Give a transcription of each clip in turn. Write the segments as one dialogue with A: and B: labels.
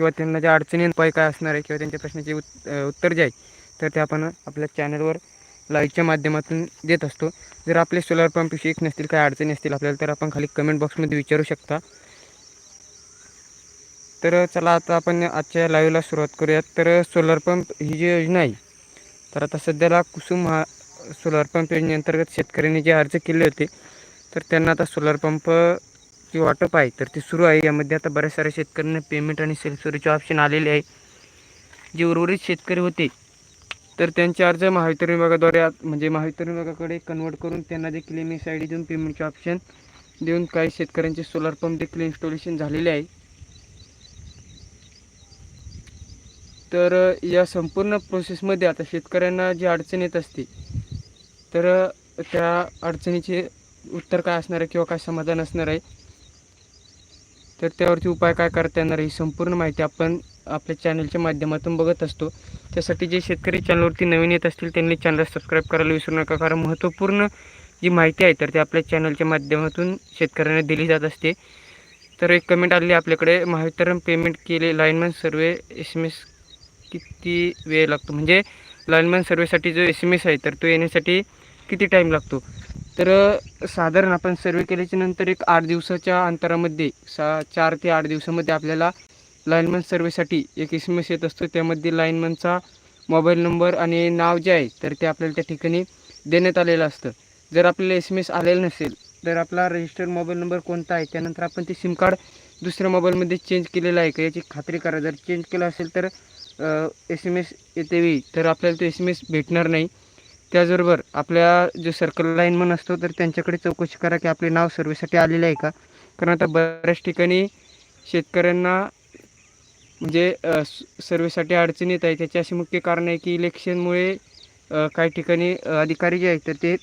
A: किंवा त्यांना ज्या अडचणी उपाय काय असणार आहे किंवा त्यांच्या प्रश्नाचे उत् उत्तर जे आहे तर ते आपण आपल्या चॅनलवर लाईव्हच्या माध्यमातून देत असतो. जर आपले सोलर पंपविषयी नसतील काय अडचणी असतील आपल्याला तर आपण खाली कमेंट बॉक्समध्ये विचारू शकता. तर चला आता आपण आजच्या लाईव्हला सुरुवात करूयात. तर सोलर पंप ही जी योजना आहे तर आता सध्याला कुसुम हा सोलर पंप योजनेअंतर्गत शेतकऱ्यांनी जे अर्ज केले होते तर त्यांना आता सोलर पंप ती वाटप आहे. तर ते सुरू आहे. यामध्ये आता बऱ्याच साऱ्या शेतकऱ्यांना पेमेंट आणि सेल्फ स्टोरेजचे ऑप्शन आलेले आहे. जे उर्वरित शेतकरी होते तर त्यांचे अर्ज महावितरण विभागाद्वारे म्हणजे महावितरण विभागाकडे कन्वर्ट करून त्यांना देखील एम एस आय डी देऊन पेमेंटचे ऑप्शन देऊन काही शेतकऱ्यांचे सोलार पंप देखील इन्स्टॉलेशन झालेले आहे. तर या संपूर्ण प्रोसेसमध्ये आता शेतकऱ्यांना जी अडचण येत असते तर त्या अडचणीचे उत्तर काय असणार आहे किंवा काय समाधान असणार आहे? तर त्यावरती उपाय काय करता येणार आहे ही संपूर्ण माहिती आपण आपल्या चॅनलच्या माध्यमातून बघत असतो. त्यासाठी जे शेतकरी चॅनलवरती नवीन येत असतील त्यांनी चॅनल सबस्क्राईब करायला विसरू नका. कारण महत्त्वपूर्ण जी माहिती आहे तर ती आपल्या चॅनलच्या माध्यमातून शेतकऱ्यांना दिली जात असते. तर एक कमेंट आली आपल्याकडे. महावितरण पेमेंट केले. Lineman survey S M S किती वेळ लागतो? म्हणजे लाईनमॅन सर्वेसाठी जो एस एम एस आहे तर तो येण्यासाठी किती टाईम लागतो? तर साधारण आपण सर्वे केल्याच्यानंतर एक आठ दिवसाच्या अंतरामध्ये सा चार ते आठ दिवसामध्ये आपल्याला लाईनमन सर्वेसाठी एक एस एम एस येत असतो. त्यामध्ये लाईनमनचा मोबाईल नंबर आणि नाव जे आहे तर ते आपल्याला त्या ठिकाणी देण्यात आलेलं असतं. जर आपल्याला एस एम एस आलेलं नसेल तर आपला रजिस्टर्ड मोबाईल नंबर कोणता आहे त्यानंतर आपण ते सिम कार्ड दुसऱ्या मोबाईलमध्ये चेंज केलेलं आहे का याची खात्री करा. जर चेंज केलं असेल तर एस एम एस येते वेळी तर आपल्याला तो एस एम एस भेटणार नाही. त्याचबरोबर आपल्या जो सर्कल लाईनमन असतो तर त्यांच्याकडे चौकशी करा की आपले नाव सर्वेसाठी आलेलं आहे का? कारण आता बऱ्याच ठिकाणी शेतकऱ्यांना म्हणजे स- सर्वेसाठी अडचणी येत आहे त्याचे असे मुख्य कारण आहे की इलेक्शनमुळे काही ठिकाणी अधिकारी जे आहेत तर ते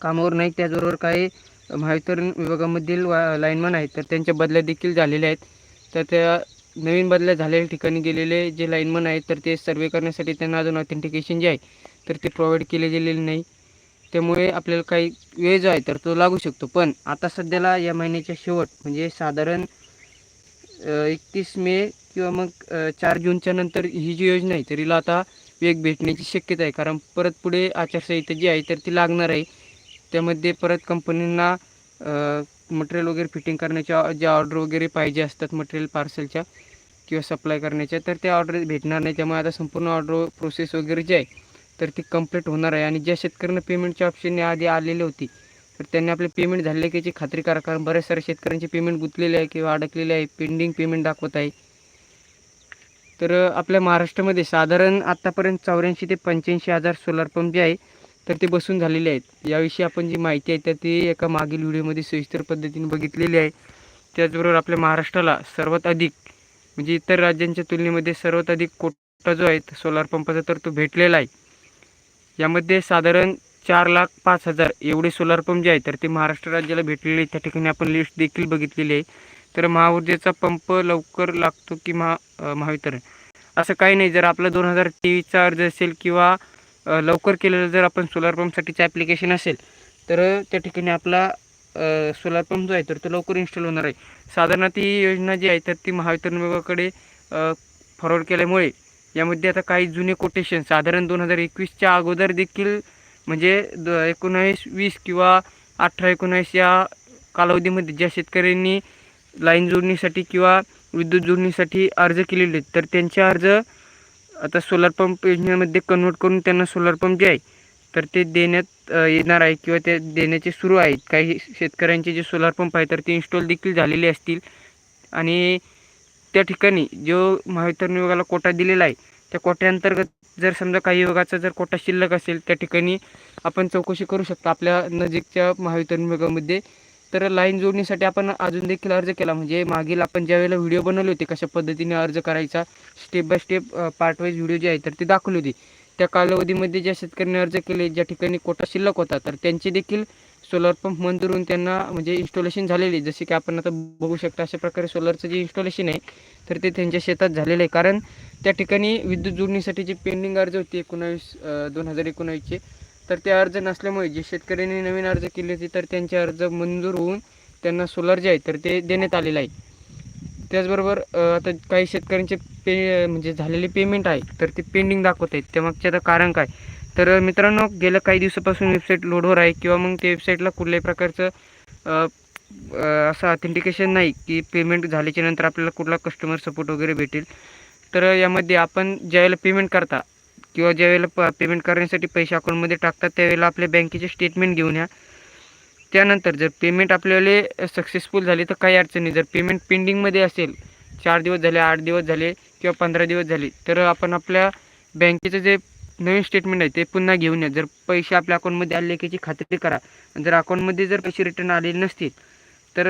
A: कामावर नाही त्याचबरोबर काही महावितरण विभागामधील वा लाईनमन आहेत तर त्यांच्या बदल्या देखील झालेल्या आहेत. तर त्या नवीन बदल्या झालेल्या ठिकाणी गेलेले जे लाईनमन आहेत तर ते सर्वे करण्यासाठी त्यांना अजून ऑथेंटिकेशन जे आहे तर ते प्रोव्हाइड केले गेलेले नाही. त्यामुळे आपल्याला काही वेळ जो आहे तर तो लागू शकतो. पण आता सध्याला या महिन्याच्या शेवट म्हणजे साधारण एकतीस मे किंवा मग चार जूनच्या नंतर ही जी योजना आहे तर हिला आता वेग भेटण्याची शक्यता आहे. कारण परत पुढे आचारसंहिता जी आहे तर ती लागणार आहे. त्यामध्ये परत कंपनींना मटेरियल वगैरे फिटिंग करण्याच्या ज्या ऑर्डर वगैरे पाहिजे असतात मटेरियल पार्सलच्या किंवा सप्लाय करण्याच्या तर त्या ऑर्डर भेटणार नाही. त्यामुळे आता संपूर्ण ऑर्डर प्रोसेस वगैरे जे आहे तर ती कंप्लीट होणार आहे. आणि ज्या शेतकऱ्यांना पेमेंटच्या ऑप्शनने आधी आलेली होती तर त्यांनी आपले पेमेंट झाले की खात्री करा. कारण बऱ्याच साऱ्या शेतकऱ्यांचे पेमेंट गुंतलेले आहे किंवा अडकलेले आहे. पेंडिंग पेमेंट दाखवत आहे. तर आपल्या महाराष्ट्रामध्ये साधारण आत्तापर्यंत चौऱ्याऐंशी ते पंच्याऐंशी हजार सोलार पंप जे आहे तर ते बसून झालेले आहेत. याविषयी आपण जी माहिती आहे तर ती एका मागील व्हिडिओमध्ये सविस्तर पद्धतीने बघितलेली आहे. त्याचबरोबर आपल्या महाराष्ट्राला सर्वात अधिक म्हणजे इतर राज्यांच्या तुलनेमध्ये सर्वात अधिक कोटा जो आहे सोलार पंपाचा तर तो भेटलेला आहे. यामध्ये साधारण चार लाख पाच हजार एवढे सोलार पंप जे आहे तर ते महाराष्ट्र राज्याला भेटलेले त्या ठिकाणी आपण लिस्ट देखील बघितलेली आहे. तर महाऊर्जेचा पंप लवकर लागतो की महा महावितरण. असं काही नाही जर आपला दोन हजार तेवीसचा अर्ज असेल किंवा लवकर केलेलं जर आपण सोलार पंपसाठीचं ॲप्लिकेशन असेल तर त्या ठिकाणी आपला सोलार पंप जो आहे तर तो लवकर इन्स्टॉल होणार आहे. साधारणतः ती योजना जी आहे तर ती महावितरण विभागाकडे फॉरवर्ड केल्यामुळे यामध्ये आता काही जुने कोटेशन साधारण दोन हजार एकवीसच्या अगोदर देखील म्हणजे द एकोणावीस वीस किंवा अठरा एकोणावीस या कालावधीमध्ये ज्या शेतकऱ्यांनी लाईन जोडणीसाठी किंवा विद्युत जोडणीसाठी अर्ज केलेले आहेत तर त्यांचे अर्ज आता सोलार पंप योजनेमध्ये कन्वर्ट करून त्यांना सोलार पंप जे आहे तर ते देण्यात येणार आहे किंवा ते देण्याचे सुरू आहेत. काही शेतकऱ्यांचे जे सोलार पंप आहे तर ते इन्स्टॉल देखील झालेले असतील. आणि त्या ठिकाणी जो महावितरण विभागाला कोटा दिलेला आहे त्या कोट्याअंतर्गत जर समजा काही विभागाचा जर कोटा शिल्लक असेल त्या ठिकाणी आपण चौकशी करू शकतो आपल्या नजीकच्या महावितरण विभागामध्ये. तर लाईन जोडणीसाठी आपण अजून देखील अर्ज केला म्हणजे मागील आपण ज्यावेळेला व्हिडिओ बनवले होते कशा पद्धतीने अर्ज करायचा step by step part wise video जे आहे तर ते दाखवली होती. त्या कालावधीमध्ये ज्या शेतकऱ्यांनी अर्ज केले ज्या ठिकाणी कोटा शिल्लक होता तर त्यांचे देखील सोलर पंप मंजूर होऊन त्यांना म्हणजे इन्स्टॉलेशन झालेली जसे की आपण आता बघू शकता अशा प्रकारे सोलरचं जे इन्स्टॉलेशन आहे तर ते त्यांच्या शेतात झालेलं आहे. कारण त्या ठिकाणी विद्युत जोडणीसाठी जे पेंडिंग अर्ज होते एकोणावीस दोन हजार एकोणावीसचे तर ते अर्ज नसल्यामुळे जे शेतकऱ्यांनी नवीन अर्ज केले होते तर त्यांचे अर्ज मंजूर होऊन त्यांना सोलर जे आहे तर ते देण्यात आलेलं आहे. त्याचबरोबर आता काही शेतकऱ्यांचे पे म्हणजे झालेले पेमेंट आहे तर ते पेंडिंग दाखवत आहेत. त्यामागचे आता कारण काय? तर मित्रांनो गेल्या काही दिवसापासून वेबसाईट लोडवर आहे किंवा मग ते वेबसाईटला कुठल्याही प्रकारचं असं ऑथेंटिकेशन नाही की पेमेंट झाल्याच्यानंतर आपल्याला कुठला कस्टमर सपोर्ट वगैरे भेटेल. तर यामध्ये आपण ज्यावेळेला पेमेंट करता किंवा ज्यावेळेला प पेमेंट करण्यासाठी पैसे अकाउंटमध्ये टाकतात त्यावेळेला आपल्या बँकेचे स्टेटमेंट घेऊन या. त्यानंतर जर पेमेंट आपल्याला सक्सेसफुल झाली तर काही अडचण नाही. जर पेमेंट पेंडिंगमध्ये असेल चार दिवस झाले आठ दिवस झाले किंवा पंधरा दिवस झाले तर आपण आपल्या बँकेचं जे नवीन स्टेटमेंट आहे ते पुन्हा घेऊन या. जर पैसे आपल्या अकाउंटमध्ये आले की याची खात्री करा. जर अकाउंटमध्ये जर पैसे रिटर्न आलेले नसतील तर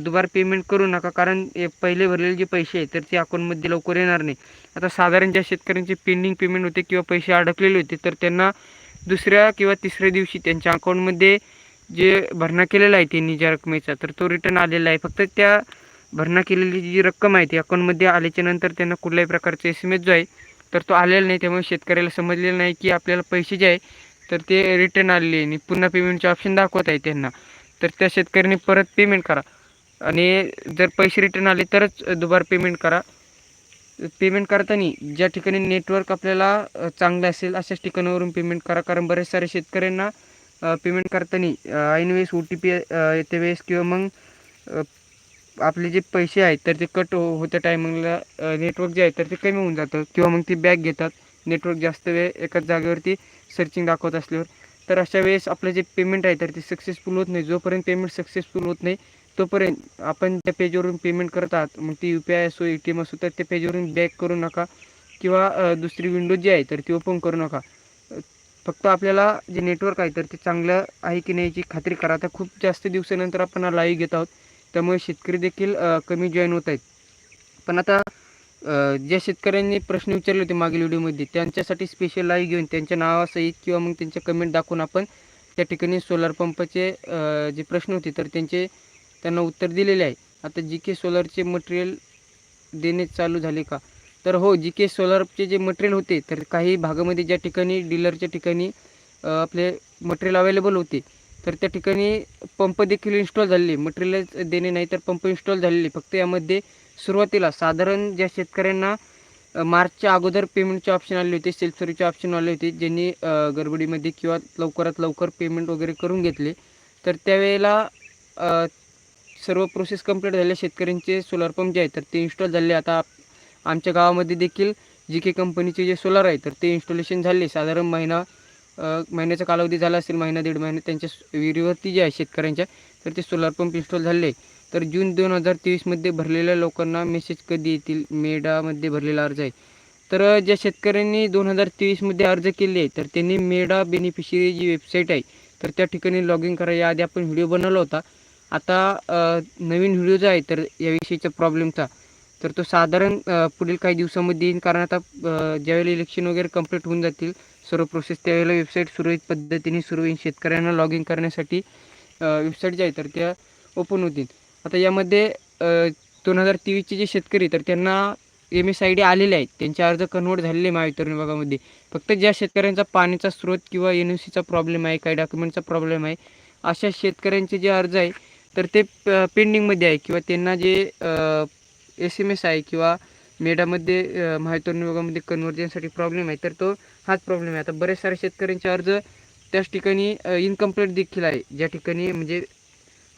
A: दुबार पेमेंट करू नका. कारण पहिले भरलेले जे पैसे आहेत तर ते अकाउंटमध्ये लवकर येणार नाही. आता साधारण ज्या शेतकऱ्यांचे पेंडिंग पेमेंट होते किंवा पैसे अडकलेले होते तर त्यांना दुसऱ्या किंवा तिसऱ्या दिवशी त्यांच्या अकाउंटमध्ये जे भरणा केलेला आहे त्यांनी ज्या रकमेचा तर तो रिटर्न आलेला आहे. फक्त त्या भरणा केलेली जी रक्कम आहे ती अकाउंटमध्ये आल्याच्यानंतर त्यांना कुठल्याही प्रकारचा एस एम एस जो आहे तर तो आलेला नाही त्यामुळे शेतकऱ्याला समजलेलं नाही की आपल्याला पैसे जे आहे तर ते रिटर्न आलेले आणि पुन्हा पेमेंटचे ऑप्शन दाखवत आहे त्यांना. तर त्या शेतकऱ्यांनी परत पेमेंट करा. आणि जर पैसे रिटर्न आले तरच दुबार पेमेंट करा. पेमेंट करताना ज्या ठिकाणी नेटवर्क आपल्याला चांगलं असेल अशाच ठिकाणावरून पेमेंट करा. कारण बरेच सारे शेतकऱ्यांना पेमेंट करताना ऐनवेळेस ओ टी पी येते वेळेस किंवा मग आपले जे पैसे आहेत तर ते कट हो-, होत्या टायमिंगला नेटवर्क जे आहे तर ते कमी होऊन जातं. किंवा मग ते बॅग घेतात. नेटवर्क जास्त वेळ एकाच जागेवरती सर्चिंग दाखवत असल्यावर. तर अशा वेळेस आपलं जे पेमेंट आहे तर ते सक्सेसफुल होत नाही. जोपर्यंत पेमेंट सक्सेसफुल होत नाही तोपर्यंत आपण त्या पेजवरून पेमेंट करत आहात. मग ती यू पी आय असो ए टी एम असो तर त्या पेजवरून बॅक करू नका. किंवा दुसरी विंडो जी आहे तर ती ओपन करू नका. फक्त आपल्याला जे नेटवर्क आहे तर ते चांगलं आहे की नाही याची खात्री करा. आता खूप जास्त दिवसानंतर आपण लाईव्ह घेत आहोत. त्यामुळे शेतकरी देखील कमी जॉईन होत आहेत. पण आता ज्या शेतकऱ्यांनी प्रश्न विचारले होते मागील व्हिडिओमध्ये त्यांच्यासाठी स्पेशल लाईव्ह घेऊन त्यांच्या नावासहित किंवा मग त्यांच्या कमेंट दाखवून आपण त्या ठिकाणी सोलार पंपाचे जे प्रश्न होते तर त्यांचे त्यांना उत्तर दिलेले आहे. आता जी के सोलारचे मटेरियल देणे चालू झाले का? तर हो जी के सोलारचे जे मटेरियल होते तर काही भागामध्ये ज्या ठिकाणी डीलरच्या ठिकाणी आपले मटेरियल अवेलेबल होते तर त्या ठिकाणी पंप देखील इन्स्टॉल झालेले मटेरियल देणे नाही तर पंप इन्स्टॉल झालेले फक्त यामध्ये सुरुवातीला साधारण ज्या शेतकऱ्यांना मार्चच्या अगोदर पेमेंटचे ऑप्शन आले होते सेल्फ सर्व्हिसचे ऑप्शन आले होते ज्यांनी गडबडीमध्ये किंवा लवकरात लवकर पेमेंट वगैरे करून घेतले तर त्यावेळेला सर्व प्रोसेस कंप्लीट झाल्या शेतकऱ्यांचे सोलार पंप जे आहेत तर ते इन्स्टॉल झाले. आता आमच्या गावामध्ये देखील जी के कंपनीचे जे सोलार आहे तर ते इन्स्टॉलेशन झाले. साधारण महिना महिन्याचा कालावधी झाला असेल महिना दीड महिना त्यांच्या विहिरीवरती जे आहे शेतकऱ्यांच्या तर ते सोलार पंप इन्स्टॉल झाले. तर जून दोन हजार तेवीसमध्ये भरलेल्या लोकांना मेसेज कधी येतील? मेडामध्ये भरलेला अर्ज आहे. तर ज्या शेतकऱ्यांनी दोन हजार तेवीसमध्ये अर्ज केले आहे तर त्यांनी मेडा बेनिफिशरी जी वेबसाईट आहे तर त्या ठिकाणी लॉग इन करा याआधी आपण व्हिडिओ बनवला होता. आता नवीन व्हिडिओ जो आहे तर याविषयीचा प्रॉब्लेमचा तर तो साधारण पुढील काही दिवसामध्ये येईल कारण आता ज्यावेळी इलेक्शन वगैरे कंप्लीट होऊन जातील सर्व प्रोसेस त्यावेळेला वेबसाईट सुरळीत पद्धतीने सुरू होईल. शेतकऱ्यांना लॉग इन करण्यासाठी वेबसाईट जे आहे तर त्या ओपन होतील. आता यामध्ये दोन हजार तेवीसचे जे शेतकरी तर त्यांना एम एस आय डी आलेले आहेत. त्यांचे अर्ज कन्वर्ट झालेले महावितरण विभागामध्ये. फक्त ज्या शेतकऱ्यांचा पाण्याचा स्रोत किंवा एन ओ सीचा प्रॉब्लेम आहे काही डॉक्युमेंटचा प्रॉब्लेम आहे अशा शेतकऱ्यांचे जे अर्ज आहे तर ते पेंडिंगमध्ये आहे किंवा त्यांना जे एस एम एस आहे किंवा मेडामध्ये महावितरण विभागामध्ये कन्वर्जनसाठी प्रॉब्लेम आहे तर तो हाच प्रॉब्लेम आहे. आता बरेच सारे शेतकऱ्यांचे अर्ज त्याच ठिकाणी इनकम्प्लीट देखील आहे. ज्या ठिकाणी म्हणजे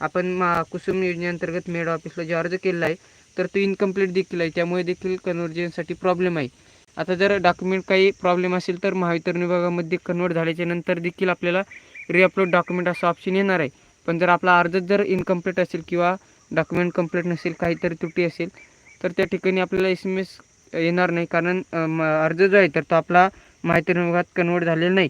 A: आपण मा कुसुम योजनेअंतर्गत मेड ऑफिसला जे अर्ज केलेला आहे तर तो इनकम्प्लीट देखील आहे. त्यामुळे देखील कन्वर्जनसाठी प्रॉब्लेम आहे. आता जर डॉक्युमेंट काही प्रॉब्लेम असेल तर महावितरण विभागामध्ये कन्वर्ट झाल्याच्यानंतर देखील आपल्याला रिअपलोड डॉक्युमेंट असं ऑप्शन येणार आहे. पण जर आपला अर्ज जर इनकम्प्लीट असेल किंवा डॉक्युमेंट कंप्लीट नसेल काहीतरी त्रुटी असेल तर त्या ठिकाणी आपल्याला एस एम एस येणार नाही. कारण म- अर्ज जो आहे तर तो आपला माहिती विभागात कन्वर्ट झालेलं नाही.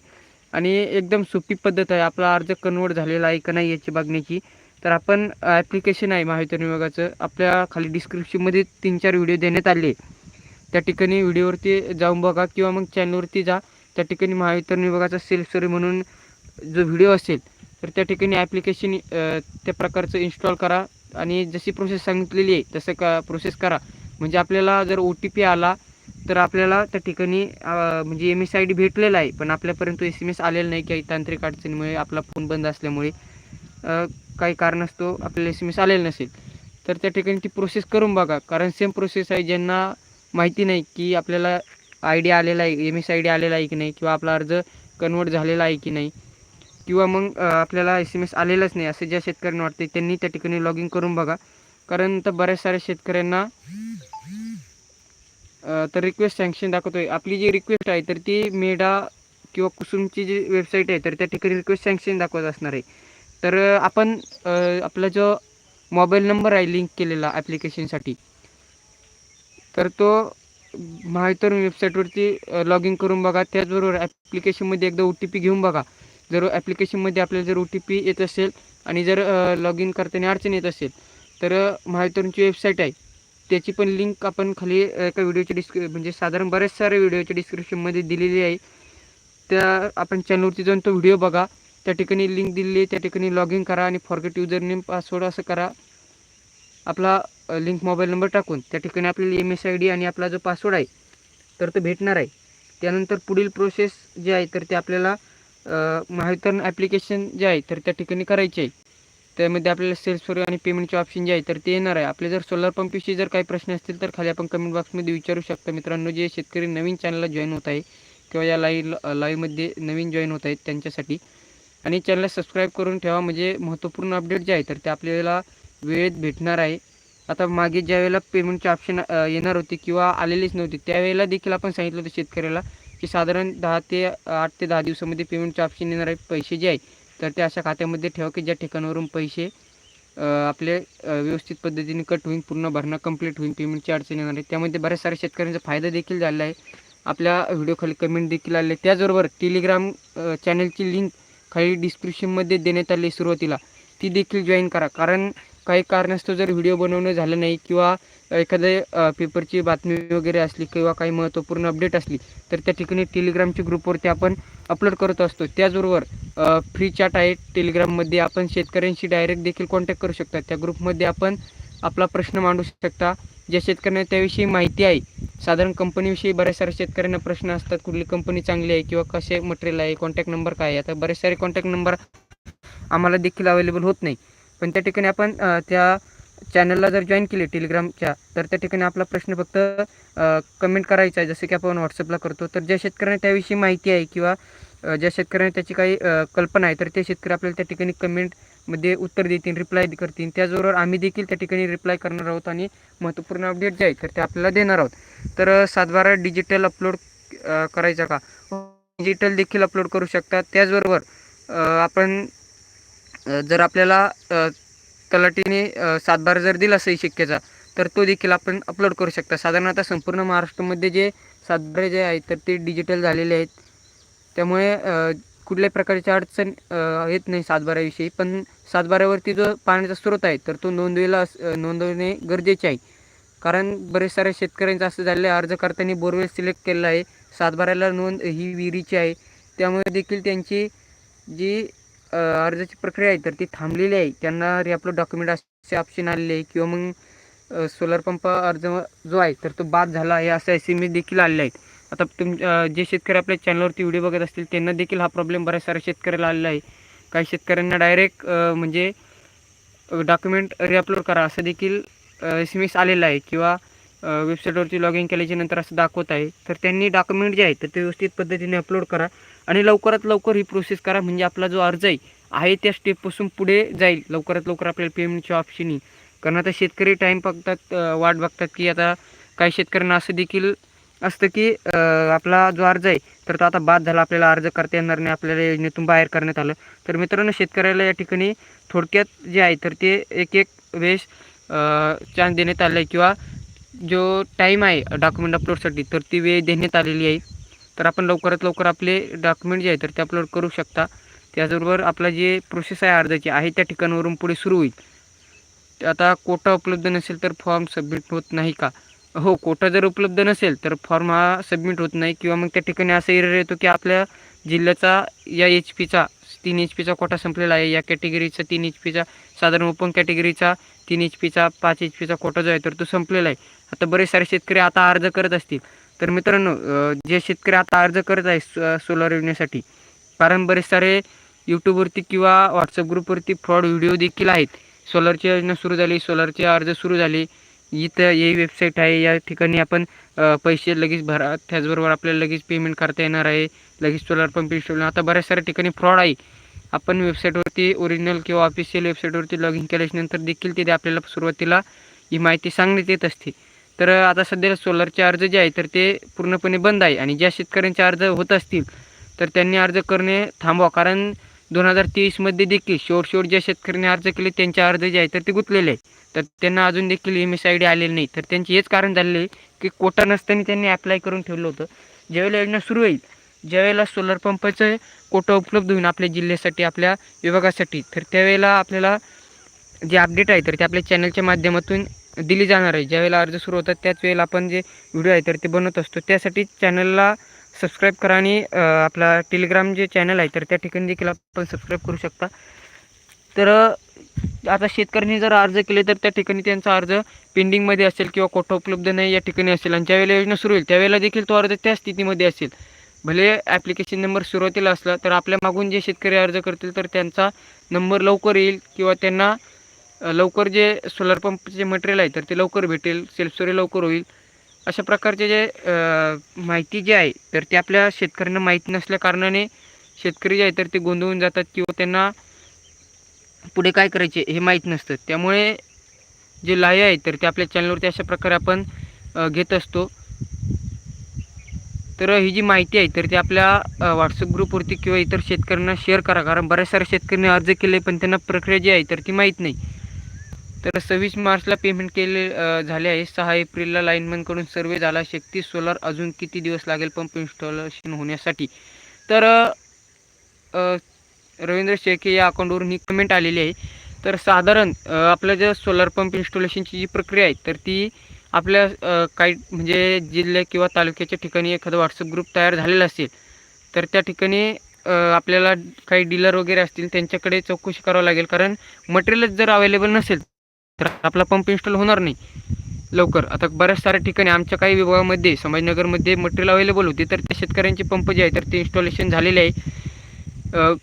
A: आणि एकदम सोपी पद्धत आहे. आपला अर्ज कन्वर्ट झालेला आहे का नाही याची बघण्याची. तर आपण ॲप्लिकेशन आहे माहिती विभागाचं आपल्या खाली डिस्क्रिप्शनमध्ये तीन चार व्हिडिओ देण्यात आले. त्या ठिकाणी व्हिडिओवरती जाऊन बघा किंवा मग चॅनलवरती जा. त्या ठिकाणी महावितरण विभागाचा सेल्फ सर्व्हे म्हणून जो व्हिडिओ असेल तर त्या ठिकाणी ॲप्लिकेशन त्या प्रकारचं इन्स्टॉल करा. आणि जशी प्रोसेस सांगितलेली आहे तसं का प्रोसेस करा. म्हणजे आपल्याला जर ओ टी पी आला तर आपल्याला त्या ठिकाणी म्हणजे एम एस आय डी भेटलेला आहे पण आपल्यापर्यंत एस एम एस आलेला नाही काही तांत्रिक अडचणीमुळे आपला फोन बंद असल्यामुळे काही काही असतो आपल्याला एस एम एस आलेला नसेल. तर त्या ठिकाणी ती प्रोसेस करून बघा कारण सेम प्रोसेस आहे ज्यांना माहिती नाही की आपल्याला आय डी आलेला आहे एम एस आय डी आलेला आहे की नाही किंवा आपला अर्ज कन्वर्ट झालेला आहे की नाही किंवा मग आपल्याला एस एम एस आलेलाच नाही असं ज्या शेतकऱ्यांना वाटते त्यांनी त्या ठिकाणी लॉग इन करून बघा. कारण तर बऱ्याच साऱ्या शेतकऱ्यांना तर रिक्वेस्ट सँक्शन दाखवतोय. आपली जी रिक्वेस्ट आहे तर ती मेडा किंवा कुसुमची जी वेबसाईट आहे तर त्या ठिकाणी रिक्वेस्ट सँक्शन दाखवत असणार आहे. तर आपण आपला जो मोबाईल नंबर आहे लिंक केलेला ॲप्लिकेशनसाठी तर तो माहितर वेबसाईटवरती लॉग इन करून बघा. त्याचबरोबर ॲप्लिकेशनमध्ये एकदा ओ टी पी घेऊन बघा. जर ॲप्लिकेशनमध्ये आपल्याला जर ओ टी पी येत असेल आणि जर लॉग इन करताना अडचण येत असेल तर अ, महावितरणची वेबसाईट आहे. त्याची पण लिंक आपण खाली एका व्हिडिओच्या डिस्क्रि म्हणजे साधारण बऱ्याच साऱ्या व्हिडिओच्या डिस्क्रिप्शनमध्ये दिलेली आहे. त्या आपण चॅनलवरती जाऊन तो व्हिडिओ बघा. त्या ठिकाणी लिंक दिलेली आहे. त्या ठिकाणी लॉग इन करा आणि फॉरगेट युजर नेम पासवर्ड असं करा. आपला लिंक मोबाईल नंबर टाकून त्या ठिकाणी आपल्याला एम एस आय डी आणि आपला जो पासवर्ड आहे तर तो भेटणार आहे. त्यानंतर पुढील प्रोसेस जे आहे तर ते आपल्याला माहितन ॲप्लिकेशन जे आहे तर त्या ठिकाणी करायचे आहे. त्यामध्ये आपल्याला सेल्स फॉर आणि पेमेंटचे ऑप्शन जे आहे तर ते येणार आहे. आपले जर सोलर पंपविषयी जर काही प्रश्न असतील तर खाली आपण कमेंट बॉक्समध्ये विचारू शकता. मित्रांनो जे शेतकरी नवीन चॅनलला जॉईन होत आहे किंवा या लाईव्ह लाईव्हमध्ये नवीन जॉईन होत आहेत त्यांच्यासाठी आणि चॅनलला सबस्क्राईब करून ठेवा. म्हणजे महत्त्वपूर्ण अपडेट जे आहे तर ते आपल्याला वेळेत भेटणार आहे. आता मागे ज्या वेळेला पेमेंटचे ऑप्शन येणार होते किंवा आलेलेच नव्हते त्यावेळेला देखील आपण सांगितलं होतं शेतकऱ्याला की साधारण दहा ते आठ ते दहा दिवसामध्ये पेमेंटचे ऑप्शन येणार आहे. पैसे जे आहे तर ते अशा खात्यामध्ये ठेवा की ज्या ठिकाणावरून पैसे आपले व्यवस्थित पद्धतीने कट होईल पूर्ण भरणं कंप्लीट होईल पेमेंटची अडचण येणार आहे. त्यामध्ये बऱ्याच साऱ्या शेतकऱ्यांचा फायदा देखील झालेला आहे. आपल्या व्हिडिओ खाली कमेंट देखील आले. त्याचबरोबर टेलिग्राम चॅनलची लिंक खाली डिस्क्रिप्शनमध्ये देण्यात आली सुरुवातीला. ती देखील जॉईन करा. कारण काही कारणास्तव जर व्हिडिओ बनवणं झालं नाही किंवा एखाद्या पेपरची बातमी वगैरे असली किंवा काही महत्त्वपूर्ण अपडेट असली तर त्या ठिकाणी टेलिग्रामच्या ग्रुपवरती आपण अपलोड करत असतो. त्याचबरोबर फ्री चॅट आहे. टेलिग्राममध्ये आपण शेतकऱ्यांशी डायरेक्ट देखील कॉन्टॅक्ट करू शकता. त्या ग्रुपमध्ये आपण आपला प्रश्न मांडू शकता. ज्या शेतकऱ्यांना त्याविषयी माहिती आहे साधारण कंपनीविषयी बऱ्याच साऱ्या शेतकऱ्यांना प्रश्न असतात. कुठली कंपनी चांगली आहे किंवा कसे मटेरियल आहे कॉन्टॅक्ट नंबर काय आहे. आता बरेच सारे कॉन्टॅक्ट नंबर आम्हाला देखील अवेलेबल होत नाही. पण त्या ठिकाणी आपण त्या चॅनलला जर जॉईन केले टेलिग्रामच्या तर त्या ठिकाणी आपला प्रश्न फक्त कमेंट करायचा आहे. जसं की आपण व्हॉट्सअपला करतो तर ज्या शेतकऱ्यांना त्याविषयी माहिती आहे किंवा ज्या शेतकऱ्यांना त्याची काही कल्पना आहे तर ते शेतकरी आपल्याला त्या ठिकाणी कमेंटमध्ये उत्तर देतील रिप्लाय करतील. त्याचबरोबर आम्ही देखील त्या ठिकाणी रिप्लाय करणार आहोत आणि महत्त्वपूर्ण अपडेट जे आहे तर ते आपल्याला देणार आहोत. तर सातबारा डिजिटल अपलोड करायचा का? डिजिटल देखील अपलोड करू शकता. त्याचबरोबर आपण जर आपल्याला तलाटीने सातबारा जर दिला सही शिक्केचा तर तो देखील आपण अपलोड करू शकता. साधारण आता संपूर्ण महाराष्ट्रामध्ये जे सातबारे जे आहेत तर ते डिजिटल झालेले आहेत. त्यामुळे कुठल्याही प्रकारची अडचण येत नाही सातबाऱ्याविषयी. पण सातबाऱ्यावरती जो पाण्याचा स्रोत आहे तर तो नोंदविला नोंदवणे गरजेचे आहे. कारण बरेच साऱ्या शेतकऱ्यांचं असं झालेलं आहे अर्ज करताना बोरवेल सिलेक्ट केलेला आहे. सातबाऱ्याला नोंद ही विहिरीची आहे. त्यामुळे देखील त्यांची जी अर्जाची प्रक्रिया आहे तर ती थांबलेली आहे. त्यांना रिअपलोड डॉक्युमेंट असे ऑप्शन आलेले आहे किंवा मग सोलर पंप अर्ज जो आहे तर तो बाद झाला आहे असं एस एम एस देखील आलेले आहेत. आता तुम जे शेतकरी आपल्या चॅनलवरती व्हिडिओ बघत असतील त्यांना देखील हा प्रॉब्लेम बऱ्याच साऱ्या शेतकऱ्याला आलेला आहे. काही शेतकऱ्यांना डायरेक्ट म्हणजे डॉक्युमेंट रिअपलोड करा असं देखील एस एम एस आलेलं आहे किंवा वेबसाईटवरती लॉग इन केल्याच्यानंतर असं दाखवत आहे. तर त्यांनी डॉक्युमेंट जे आहे तर ते व्यवस्थित पद्धतीने अपलोड करा आणि लवकरात लवकर ही प्रोसेस करा. म्हणजे आपला जो अर्ज आहे आहे त्या स्टेपपासून पुढे जाईल. लवकरात लवकर आपल्याला पेमेंटच्या ऑप्शन येईल कारण आता शेतकरी टाईम बघतात वाट बघतात की आता काही शेतकऱ्यांना असं देखील असतं की आपला जो अर्ज आहे तर तो आता बाद झाला. आपल्याला अर्ज करता येणार नाही. आपल्याला योजनेतून बाहेर करण्यात आलं. तर मित्रांनो शेतकऱ्याला या ठिकाणी थोडक्यात जे आहे तर ते एक एक वेळेस चान्स देण्यात आलं आहे किंवा जो टाईम आहे डॉक्युमेंट अपलोडसाठी तर ती वेळ देण्यात आलेली आहे. तर आपण लवकरात लवकर आपले डॉक्युमेंट जे आहे तर ते अपलोड करू शकता. त्याचबरोबर आपला जे प्रोसेस आहे अर्जाची आहे त्या ठिकाणावरून पुढे सुरू होईल. आता कोटा उपलब्ध नसेल तर फॉर्म सबमिट होत नाही का? हो कोटा जर उपलब्ध नसेल तर फॉर्म हा सबमिट होत नाही किंवा मग त्या ठिकाणी असा एरर येतो की आपल्या जिल्ह्याचा या एच पीचा तीन एच पीचा कोटा संपलेला आहे. या कॅटेगरीचा तीन एच पीचा साधारण ओपन कॅटेगरीचा तीन एच पीचा पाच एच पीचा कोटा जो आहे तर तो संपलेला आहे. आता बरेच सारे शेतकरी आता अर्ज करत असतील. तर मित्रांनो जे शेतकरी आता अर्ज करत आहे सोलार योजनेसाठी कारण बरेच सारे यूट्यूबवरती किंवा व्हॉट्सअप ग्रुपवरती फ्रॉड व्हिडिओ देखील आहेत. सोलरची योजना सुरू झाली सोलरचे अर्ज सुरू झाले. इथं ही वेबसाईट आहे या ठिकाणी आपण पैसे लगेच भरा त्याचबरोबर आपल्याला लगेच पेमेंट करता येणार आहे. लगेच सोलर पंप इन्स्टॉल आता बऱ्याच साऱ्या ठिकाणी फ्रॉड आहे. आपण वेबसाईटवरती ओरिजिनल किंवा ऑफिशियल वेबसाईटवरती लॉग इन केल्याच्यानंतर देखील तिथे आपल्याला सुरुवातीला ही माहिती सांगण्यात येत असते. तर आता सध्याला सोलरचे अर्ज जे आहे तर ते पूर्णपणे बंद आहे आणि ज्या शेतकऱ्यांचे अर्ज होत असतील तर त्यांनी अर्ज करणे थांबवा. कारण दोन हजार तेवीसमध्ये देखील शेवट शेवट ज्या शेतकऱ्यांनी अर्ज केले त्यांचे अर्ज जे आहे तर ते गुंतलेले आहे तर त्यांना अजून देखील एम एस आय डी आलेली नाही. तर त्यांचे हेच कारण झालेले आहे की कोटा नसताना त्यांनी अप्लाय करून ठेवलं होतं. ज्यावेळेला योजना सुरू होईल ज्यावेळेला सोलर पंपाचं कोटा उपलब्ध होईल आपल्या जिल्ह्यासाठी आपल्या विभागासाठी तर त्यावेळेला आपल्याला जे अपडेट आहे तर ते आपल्या चॅनलच्या माध्यमातून दिली जाणार आहे. ज्यावेळेला अर्ज सुरू होतात त्याच वेळेला आपण जे व्हिडिओ आहे तर ते बनवत असतो. त्यासाठी चॅनलला सबस्क्राईब करा आणि आपला टेलिग्राम जे चॅनल आहे तर त्या ठिकाणी देखील आपण सबस्क्राईब करू शकता. तर आता शेतकऱ्यांनी जर अर्ज केले तर त्या ठिकाणी त्यांचा अर्ज पेंडिंगमध्ये असेल किंवा कोठा उपलब्ध नाही या ठिकाणी असेल. आणि ज्यावेळेला योजना सुरू होईल त्यावेळेला देखील तो अर्ज त्या स्थितीमध्ये असेल. भले ॲप्लिकेशन नंबर सुरुवातीला असला तर आपल्या मागून जे शेतकरी अर्ज करतील तर त्यांचा नंबर लवकर येईल किंवा त्यांना लवकर जे सोलर पंपचे मटेरियल आहे तर ते लवकर भेटेल सेल्फ स्टोरी लवकर होईल. अशा प्रकारचे जे माहिती जी आहे तर ते आपल्या शेतकऱ्यांना माहीत नसल्या कारणाने शेतकरी जे आहे तर ते गोंधळून जातात किंवा त्यांना पुढे काय करायचे हे माहीत नसतं. त्यामुळे जे लाय आहे तर ते आपल्या चॅनलवरती अशा प्रकारे आपण घेत असतो. तर ही जी माहिती आहे तर ती आपल्या व्हॉट्सअप ग्रुपवरती किंवा इतर शेतकऱ्यांना शेअर करा. कारण बऱ्याच साऱ्या शेतकऱ्यांनी अर्ज केले पण त्यांना प्रक्रिया जी आहे तर ती माहीत नाही. तर सव्वीस मार्चला पेमेंट केले झाले आहे. सहा एप्रिलला लाईनमॅनकडून सर्वे झाला. शक्ती सोलार अजून किती दिवस लागेल पंप इन्स्टॉलेशन होण्यासाठी? तर रवींद्र शेळके या अकाउंटवरून ही कमेंट आलेली आहे. तर साधारण आपलं जे सोलार पंप इन्स्टॉलेशनची जी प्रक्रिया आहे तर ती आपल्या काही म्हणजे जिल्ह्या किंवा तालुक्याच्या ठिकाणी एखादा व्हॉट्सअप ग्रुप तयार झालेला असेल तर त्या ठिकाणी आपल्याला काही डीलर वगैरे असतील त्यांच्याकडे चौकशी करावं लागेल. कारण मटेरियलच जर अवेलेबल नसेल तर आपला पंप इन्स्टॉल होणार नाही लवकर. आता बऱ्याच साऱ्या ठिकाणी आमच्या काही विभागामध्ये समाजनगरमध्ये मटेरियल अवेलेबल होते तर त्या शेतकऱ्यांचे पंप जे आहे तर ते इन्स्टॉलेशन झालेले आहे.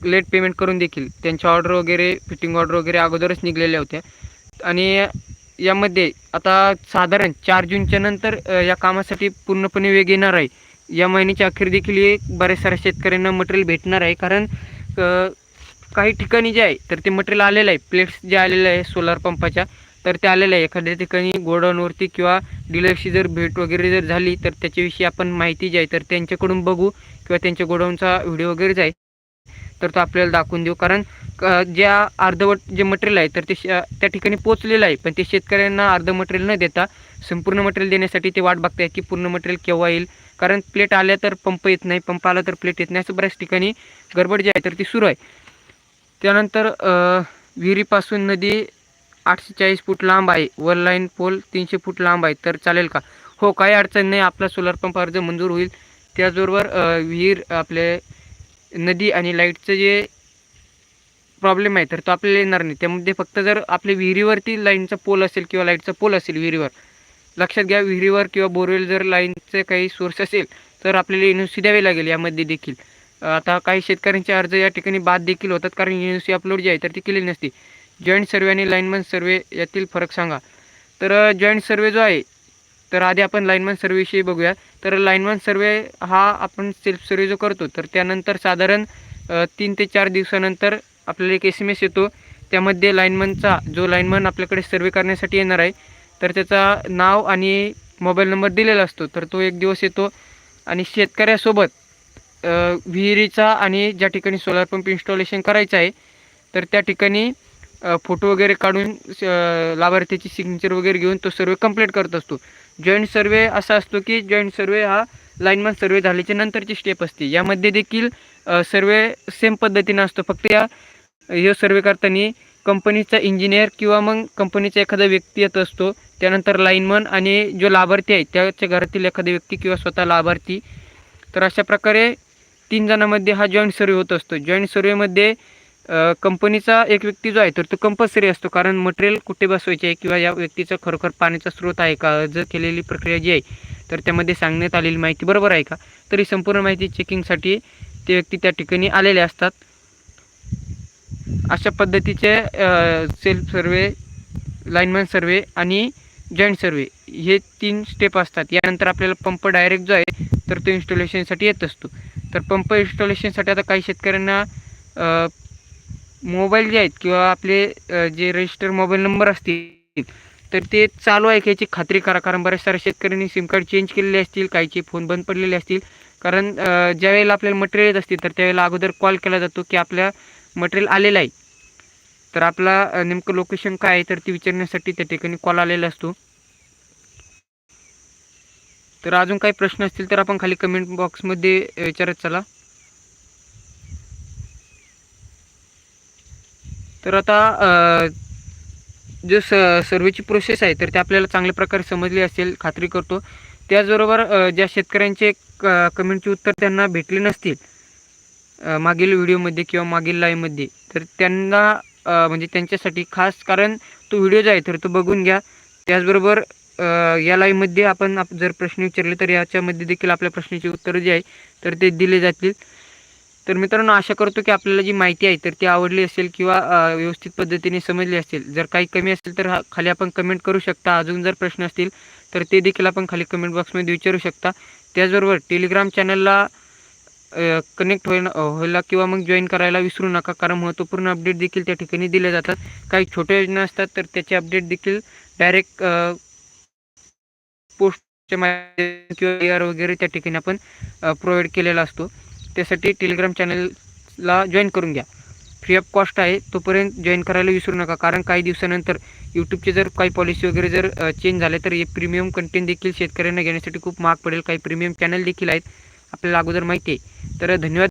A: लेट पेमेंट करून देखील. त्यांच्या ऑर्डर वगैरे फिटिंग ऑर्डर वगैरे अगोदरच निघलेल्या होत्या. आणि यामध्ये आता साधारण चार जूनच्या नंतर या कामासाठी पूर्णपणे वेग येणार आहे. या महिन्याच्या अखेर देखील हे बऱ्याच साऱ्या शेतकऱ्यांना मटेरियल भेटणार आहे. कारण काही ठिकाणी जे आहे तर ते मटेरियल आलेलं आहे. प्लेट्स जे आलेलं आहे सोलार पंपाच्या तर ते आलेलं आहे. एखाद्या ठिकाणी गोडाऊनवरती किंवा डीलरशी जर भेट वगैरे जर झाली तर त्याच्याविषयी आपण माहिती जी आहे तर त्यांच्याकडून बघू किंवा त्यांच्या गोडाऊनचा व्हिडिओ वगैरे जाईल तर तो आपल्याला दाखवून देऊ. कारण क- ज्या अर्धवट जे मटेरियल आहे तर ते श- त्या ठिकाणी पोचलेलं आहे. पण ते शेतकऱ्यांना अर्ध मटेरियल न देता संपूर्ण मटेरियल देण्यासाठी ते वाट बघताय की पूर्ण मटेरियल केव्हा येईल. कारण प्लेट आल्या तर पंप येत नाही पंप आला तर प्लेट येत नाही. असं बऱ्याच ठिकाणी गडबड जी आहे तर ती सुरू आहे. त्यानंतर विहिरीपासून नदी आठशे चाळीस फूट लांब आहे. वर लाईन पोल तीनशे फूट लांब आहे. तर चालेल का? हो काही अडचण नाही. आपला सोलर पंप अर्ज मंजूर होईल. त्याचबरोबर विहीर आपले नदी आणि लाईटचं जे प्रॉब्लेम आहे तर तो आपल्याला येणार नाही. त्यामध्ये फक्त जर आपल्या विहिरीवरती लाईनचा पोल असेल किंवा लाईटचा पोल असेल विहिरीवर लक्षात घ्या विहिरीवर किंवा बोरवेल जर लाईनचे काही सोर्स असेल तर आपल्याला एन सी द्यावी लागेल यामध्ये देखील. आता काही शेतकऱ्यांचे अर्ज या ठिकाणी बाद देखील होतात कारण एन सी अपलोड जी आहे तर ती केलेली नसती. जॉईंट सर्वे आणि लाईनमन सर्वे यातील फरक सांगा. तर जॉईंट सर्वे जो आहे तर आधी आपण लाईनमन सर्वेविषयी बघूया. तर लाईनमन सर्वे हा आपण सेल्फ सर्वे जो करतो तर त्यानंतर साधारण तीन ते चार दिवसानंतर आपल्याला एक एस एम एस येतो. त्यामध्ये लाईनमनचा जो लाईनमन आपल्याकडे सर्वे करण्यासाठी येणार आहे तर त्याचा नाव आणि मोबाईल नंबर दिलेला असतो. तर तो एक दिवस येतो. आणि शेतकऱ्यासोबत विहिरीचा आणि ज्या ठिकाणी सोलार पंप इन्स्टॉलेशन करायचं आहे तर त्या ठिकाणी फोटो वगैरे काढून लाभार्थीची सिग्नेचर वगैरे घेऊन तो सर्वे कंप्लीट करत असतो. जॉईंट सर्वे असा असतो की जॉईंट सर्वे हा लाईनमन सर्वे झाल्याच्या नंतरची स्टेप असते. यामध्ये देखील सर्वे सेम पद्धतीनं असतो. फक्त या हे सर्वे करताना कंपनीचा इंजिनियर किंवा मग कंपनीचा एखादा व्यक्ती येत असतो त्यानंतर लाईनमन आणि जो लाभार्थी आहे त्याच्या घरातील एखादा व्यक्ती किंवा स्वतः लाभार्थी. तर अशा प्रकारे तीन जणांमध्ये हा जॉईंट सर्वे होत असतो. जॉईंट सर्वेमध्ये कंपनीचा एक व्यक्ती जो आहे तर तो कंपल्सरी असतो. कारण मटेरियल कुठे बसवायचे आहे किंवा या व्यक्तीचा खरोखर पाण्याचा स्रोत आहे का? अर्ज केलेली प्रक्रिया जी आहे तर त्यामध्ये सांगण्यात आलेली माहिती बरोबर आहे का? तरी संपूर्ण माहिती चेकिंगसाठी ते व्यक्ती त्या ठिकाणी आलेले असतात. अशा पद्धतीचे सेल्फ सर्वे लाईनमॅन सर्वे आणि जॉईंट सर्वे हे तीन स्टेप असतात. यानंतर आपल्याला पंप डायरेक्ट जो आहे तर तो इन्स्टॉलेशनसाठी येत असतो. तर पंप इन्स्टॉलेशनसाठी आता काही शेतकऱ्यांना मोबाईल जे आहेत किंवा आपले जे रजिस्टर मोबाईल नंबर असतील तर ते चालू आहे की याची खात्री करा. कारण बऱ्याच साऱ्या शेतकऱ्यांनी सिम कार्ड चेंज केलेले असतील काहीचे फोन बंद पडलेले असतील. कारण ज्यावेळेला आपल्याला मटेरियल येत असतील तर त्यावेळेला अगोदर कॉल केला जातो की आपल्या मटेरियल आलेलं आहे. तर आपला नेमकं लोकेशन काय आहे तर ते विचारण्यासाठी त्या ठिकाणी कॉल आलेला असतो. तर अजून काही प्रश्न असतील तर आपण खाली कमेंट बॉक्समध्ये विचारत चला. तर आता जो स सर्वेची प्रोसेस आहे तर ते आपल्याला चांगल्या प्रकारे समजली असेल खात्री करतो. त्याचबरोबर ज्या शेतकऱ्यांचे क कमेंटचे उत्तर त्यांना भेटले नसतील मागील व्हिडिओमध्ये किंवा मागील लाईव्हमध्ये तर त्यांना म्हणजे त्यांच्यासाठी खास कारण तो व्हिडिओ जो आहे तर तो बघून घ्या. त्याचबरोबर या लाईव्हमध्ये आपण आप जर प्रश्न विचारले तर याच्यामध्ये देखील आपल्या प्रश्नाची उत्तरं जी आहे तर ते दिले जातील. तर मित्रांनो आशा करतो की आपल्याला जी माहिती आहे तर ती आवडली असेल किंवा व्यवस्थित पद्धतीने समजली असेल. जर काही कमी असेल तर हा- खाली आपण कमेंट करू शकता. अजून जर प्रश्न असतील तर ते देखील आपण खाली कमेंट बॉक्समध्ये विचारू शकता. त्याचबरोबर टेलिग्राम चॅनलला कनेक्ट होईल व्हायला किंवा मग जॉईन करायला विसरू नका कारण महत्त्वपूर्ण अपडेट देखील त्या ठिकाणी दिले जातात. काही छोट्या योजना असतात तर त्याचे अपडेट देखील डायरेक्ट पोस्टच्या माध्यम किंवा ए आर वगैरे त्या ठिकाणी आपण प्रोव्हाइड केलेला असतो. त्यासाठी टेलिग्राम चॅनलला जॉईन करून घ्या. फ्री ऑफ कॉस्ट आहे तोपर्यंत जॉईन करायला विसरू नका. कारण काही दिवसानंतर यूट्यूबचे जर काही पॉलिसी वगैरे जर चेंज झाले तर हे प्रीमियम कंटेंट देखील शेतकऱ्यांना घेण्यासाठी खूप महाग पडेल. काही प्रीमियम चॅनल देखील आहेत आपल्याला अगोदर माहिती आहे. तर धन्यवाद.